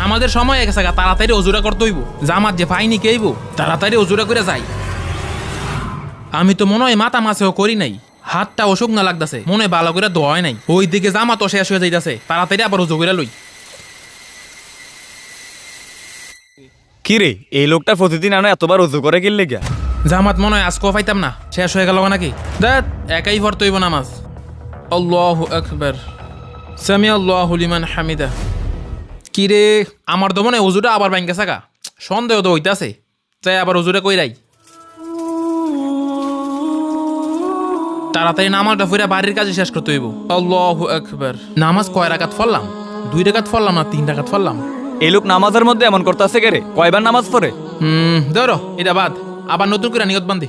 নামাজের সময় হয়ে গেছে গা, তাড়াতাড়ি অজুরা করতে হইব। জামাত যে ফাইনি কেইব তাড়াতাড়ি অজুরা করে যাই। আমি তো মনে হয় মাথা মাছেও করি নাই হাতটা অসুখ না লাগতাছে মনে ভালো করে ধোয় নাই। ওই দিকে জামা তো শেষ হয়ে যাইতাছে তাড়াতাড়ি আবার উজু করে লই। কি রে এই লোকটা প্রতিদিন আনো এতবার উজু করে কিনলে গিয়া জামাত মনে হয় আজকেও পাইতাম না শেষ হয়ে গেল নাকি? দেখ একাই ভর তৈব নামাজ। আল্লাহ আকবার। সামি আল্লাহ লিমান হামিদা। কি রে আমার তো মনে উজুটা আবার ব্যাংকে থাকা। সন্দেহ তো হইতাছে চাই আবার উজুটা কইরাই। তাড়াতাড়ি নামাজটা ফুরা বাড়ির কাজে শেষ করতে হইব। আল্লাহ আকবার। নামাজ কয় রাকাত ফললাম দুই রাকাত ফললাম না তিন রাকাত ফললাম এই লোক নামাজের মধ্যে এমন করতেছে কে রে? কয়বার নামাজ পড়ে? হুম ধরো এটা বাদ। আবার নতুন করে নিয়ত বান্ধি।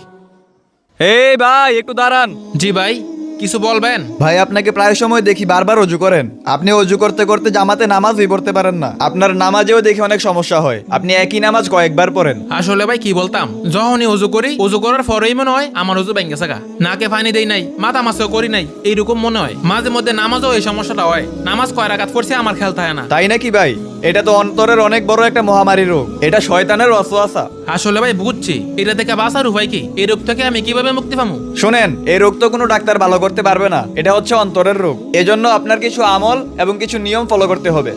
এই ভাই একটু দাঁড়ান। জি ভাই। কিছু বলবেন? ভাই আপনাকে প্রায় সময় দেখি বারবার অজু করেন। আপনি অজু করতে করতে জামাতে নামাজই পড়তে পারেন না। আপনার নামাজেও দেখি অনেক সমস্যা হয়। আপনি একই নামাজ কয়েকবার পড়েন। আসলে ভাই কি বলতাম? যখনই উজু করি উজু করার পরেই মনে হয় আমার উজু ব্যাংকে থাকা নাকে পানি দেই নাই মাথা মাছও করি নাই এইরকম মনে হয়। মাঝে মধ্যে নামাজও এই সমস্যাটা হয়। নামাজ কয় রাকাত পড়ছে আমার খেয়াল থাকে না। তাই নাকি ভাই? এটা তো অন্তরের অনেক বড় একটা মহামারী রোগ। এটা শয়তানের অসুয়াশা আসলে ভাই বুঝছি। এটা থেকে বাঁচার উপায় কি? এই রোগ থেকে আমি কীভাবে মুক্তি পাবো শোনেন এই রোগ তো কোনো ডাক্তার ভালো করতে পারবে না। এটা হচ্ছে অন্তরের রোগ এজন্য আপনার কিছু আমল এবং কিছু নিয়ম ফলো করতে হবে।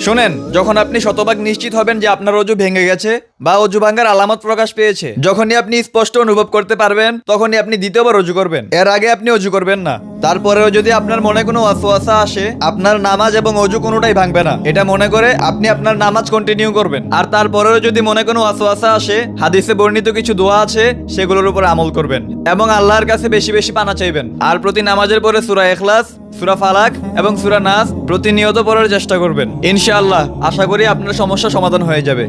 শুনেন, যখন আপনি শতভাগ নিশ্চিত হবেন যে আপনার অজু ভেঙে গেছে বা অজু ভাঙ্গার আলামত প্রকাশ পেয়েছে, যখনই আপনি স্পষ্ট অনুভব করতে পারবেন, তখনই আপনি দ্বিতীয়বার অজু করবেন। এর আগে আপনি অজু করবেন না। তারপরেও যদি আপনার মনে কোনো অসুয়াশা আসে, আপনার নামাজ এবং অজু কোনোটাই ভাঙবে না। এটা মনে করে আপনি আপনার নামাজ কন্টিনিউ করবেন। আর তারপরেও যদি মনে কোনো অসুয়াশা আসে, হাদিসে বর্ণিত কিছু দোয়া আছে, সেগুলোর উপর আমল করবেন এবং আল্লাহর কাছে বেশি বেশি পানা চাইবেন। আর প্রতি নামাজের পরে সুরা এখলাস সুরা ফালাক এবং সুরা নাস প্রতিনিয়ত পড়ার চেষ্টা করবেন। ইনশাআল্লাহ, আশা করি আপনার সমস্যা সমাধান হয়ে যাবে।